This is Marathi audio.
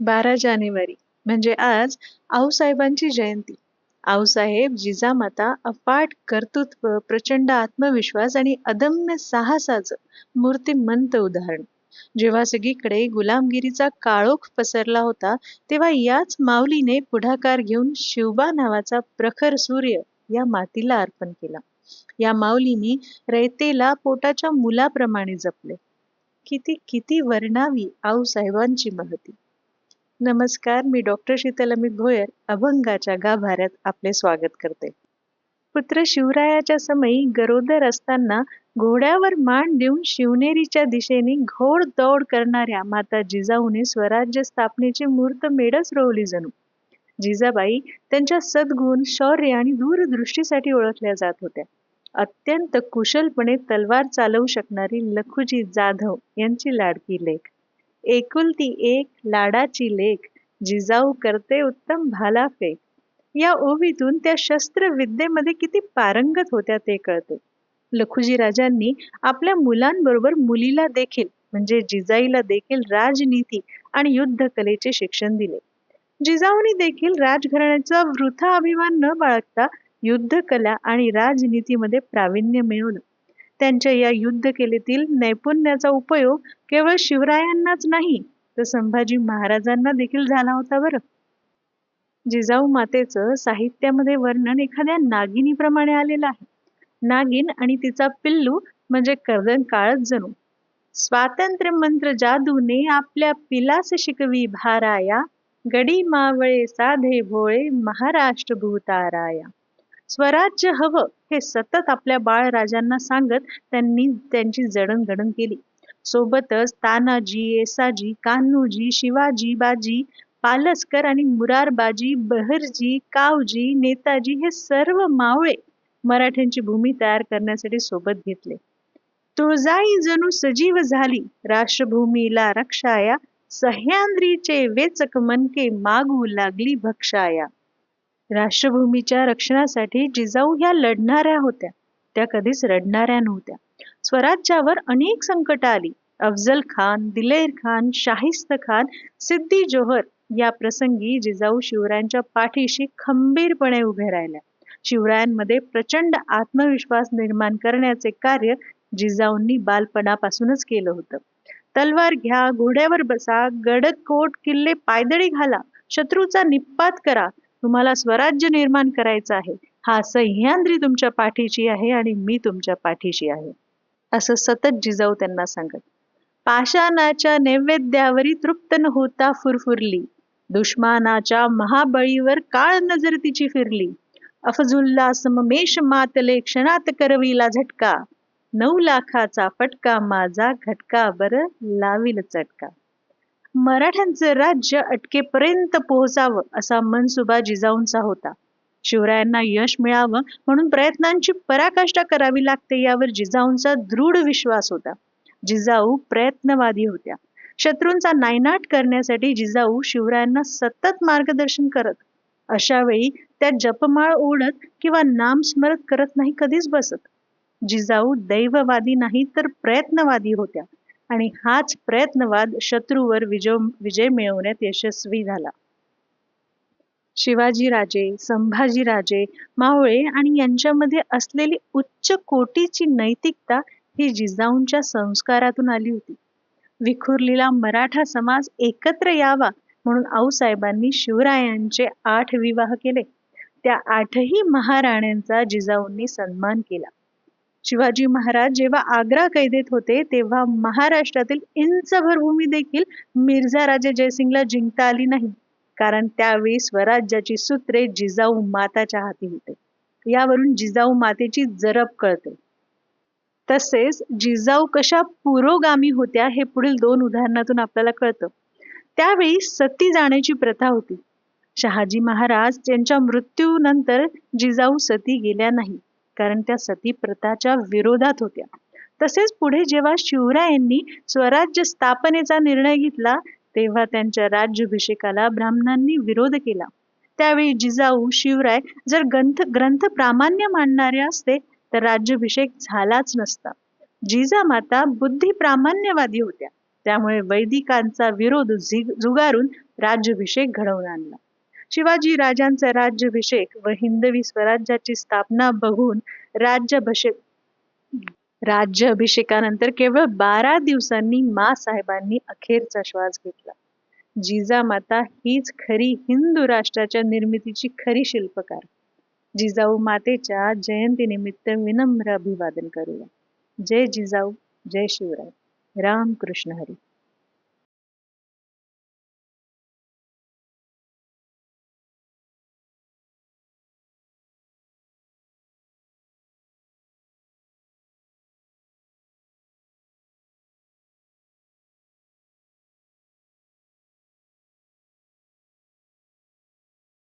बारा जानेवारी. म्हणजे आज आऊसाहेबांची जयंती. आऊसाहेब जिजामाता अफाट कर्तृत्व प्रचंड आत्मविश्वास आणि अदम्य साहसाचं मूर्तिमंत उदाहरण. जेव्हा सगळीकडे गुलामगिरीचा काळोख पसरला होता तेव्हा याच माऊलीने पुढाकार घेऊन शिवबा नावाचा प्रखर सूर्य या मातीला अर्पण केला. या माऊलीनी रयतेला पोटाच्या मुलाप्रमाणे जपले. किती किती वर्णावी आऊसाहेबांची महती. नमस्कार मी डॉक्टर शीतल अमित भोयर अभंगाच्या गाभाऱ्यात आपले स्वागत करते. पुत्र शिवरायाच्या समयी गरोदर असताना घोड्यावर मान देऊन शिवनेरीच्या दिशेने घोड दौड करणाऱ्या माता जिजाऊने स्वराज्य स्थापनेची मूर्त मेढच रोवली जणू. जिजाबाई त्यांच्या सद्गुण शौर्य आणि दूरदृष्टीसाठी ओळखल्या जात होत्या. अत्यंत कुशलपणे तलवार चालवू शकणारी लखुजी जाधव यांची लाडकी लेख. एकुलती एक लाडाची लेख जिजाऊ करते उत्तम भाला फेक. या ओवीतून त्या शस्त्र विद्येमध्ये किती पारंगत होत्या ते कळते. लखुजी राजांनी आपल्या मुलांबरोबर मुलीला देखील म्हणजे जिजाईला देखील राजनीती आणि युद्ध कलेचे शिक्षण दिले. जिजाऊनी देखील राजघराण्याचा वृथा अभिमान न बाळगता युद्ध कला आणि राजनीतीमध्ये प्रावीण्य मिळवलं. त्यांच्या या युद्ध केलेतील नैपुण्याचा उपयोग केवळ शिवरायांनाच नाही तर संभाजी महाराजांना देखील झाला होता बरं. जिजाऊ मातेचं साहित्यामध्ये वर्णन एखाद्या नागिनीप्रमाणे आलेलं आहे. नागिन आणि तिचा पिल्लू म्हणजे कर्दन काळच जणू. स्वातंत्र्य मंत्र जादूने आपल्या पिलास शिकवी भाराया गडी मावळे साधे भोळे महाराष्ट्र भूताराया स्वराज्य हवं हे सतत आपल्या बाळराजांना सांगत त्यांनी त्यांची जडणघडण केली. सोबतच तानाजी येसाजी कान्होजी शिवाजी बाजी पालसकर आणि मुरारबाजी बहरजी कावजी नेताजी हे सर्व मावळे मराठ्यांची भूमी तयार करण्यासाठी सोबत घेतले. तुळजाई जणू सजीव झाली. राष्ट्रभूमीला रक्षाया. सह्याद्रीचे वेचक मनके मागू लागली भक्षाया. राष्ट्रभूमीच्या रक्षणासाठी जिजाऊ ह्या लढणाऱ्या होत्या. त्या कधीच रडणाऱ्या नव्हत्या. स्वराज्यावर अनेक संकट आली. अफजल खान दिलेर खान शाहिस्त खान सिद्धी जोहर या प्रसंगी जिजाऊ शिवरायांच्या पाठीशी खंबीरपणे उभे राहिल्या. शिवरायांमध्ये प्रचंड आत्मविश्वास निर्माण करण्याचे कार्य जिजाऊंनी बालपणापासूनच केलं होतं. तलवार घ्या घोड्यावर बसा गडद कोट किल्ले पायदळी घाला शत्रूचा निपात करा तुम्हाला स्वराज्य निर्माण करायचं आहे. हा सह्याद्री तुमच्या पाठीशी आहे आणि मी तुमच्या पाठीशी आहे. असं सतत जिजाऊ त्यांना सांगत. पाषाणाच्या नैवेद्यावरी तृप्त न होता फुरफुरली. दुश्मानाच्या महाबळीवर काळ नजर तिची फिरली. अफजुल्ला सममेश मातले क्षणात करविला झटका. नऊ लाखाचा फटका माझा घटका बर लाविल चटका. मराठ्यांचं राज्य अटकेपर्यंत पोहोचावं असा मनसुबा जिजाऊंचा होता. शिवरायांना यश मिळावं म्हणून प्रयत्नांची पराकाष्ठा करावी लागते यावर जिजाऊंचा दृढ विश्वास होता. जिजाऊ प्रयत्नवादी होत्या. शत्रूंचा नायनाट करण्यासाठी जिजाऊ शिवरायांना सतत मार्गदर्शन करत अशा वेळी त्या जपमाळ ओढत किंवा नाम स्मरत करत नाही कधीच बसत. जिजाऊ दैववादी नाही तर प्रयत्नवादी होत्या. आणि हाच प्रयत्नवाद शत्रूवर विजय विजय मिळवण्यात यशस्वी झाला. शिवाजीराजे संभाजीराजे मावळे आणि यांच्यामध्ये असलेली उच्च कोटीची नैतिकता ही जिजाऊंच्या संस्कारातून आली होती. विखुरलेला मराठा समाज एकत्र यावा म्हणून आऊसाहेबांनी शिवरायांचे आठ विवाह केले. त्या आठही महाराण्यांचा जिजाऊंनी सन्मान केला. शिवाजी महाराज जेव्हा आग्रा कैदेत होते तेव्हा महाराष्ट्रातील इंचभर भूमी देखील मिर्झा राजे जयसिंगला जिंकता आली नाही. कारण त्यावेळी स्वराज्याची सूत्रे जिजाऊ माताच्या हाती होते. यावरून जिजाऊ मातेची जरब कळते. तसेच जिजाऊ कशा पुरोगामी होत्या हे पुढील दोन उदाहरणातून आपल्याला कळतं. त्यावेळी सती जाण्याची प्रथा होती. शहाजी महाराज यांच्या मृत्यूनंतर जिजाऊ सती गेल्या नाही. कारण त्या सती प्रथाच्या विरोधात होत्या. तसेच पुढे जेव्हा शिवरायांनी स्वराज्य स्थापनेचा निर्णय घेतला तेव्हा त्यांच्या राज्याभिषेकाला ब्राह्मणांनी विरोध केला. त्यावेळी जिजाऊ शिवराय जर ग्रंथ ग्रंथ प्रामाण्य मानणारे असते तर राज्याभिषेक झालाच नसता. जिजामाता बुद्धी प्रामाण्यवादी होत्या. त्यामुळे वैदिकांचा विरोध झुगारून राज्याभिषेक घडवून आणला. शिवाजी राजांचा राज्याभिषेक व हिंदवी स्वराज्याची स्थापना बघून राज्याभिषेक राज्याभिषेकानंतर केवळ बारा दिवसांनी मा साहेबांनी अखेरचा श्वास घेतला. जिजामाता हीच खरी हिंदू राष्ट्राच्या निर्मितीची खरी शिल्पकार. जिजाऊ मातेच्या जयंतीनिमित्त विनम्र अभिवादन करूया. जय जिजाऊ जय शिवराय. राम कृष्ण हरी.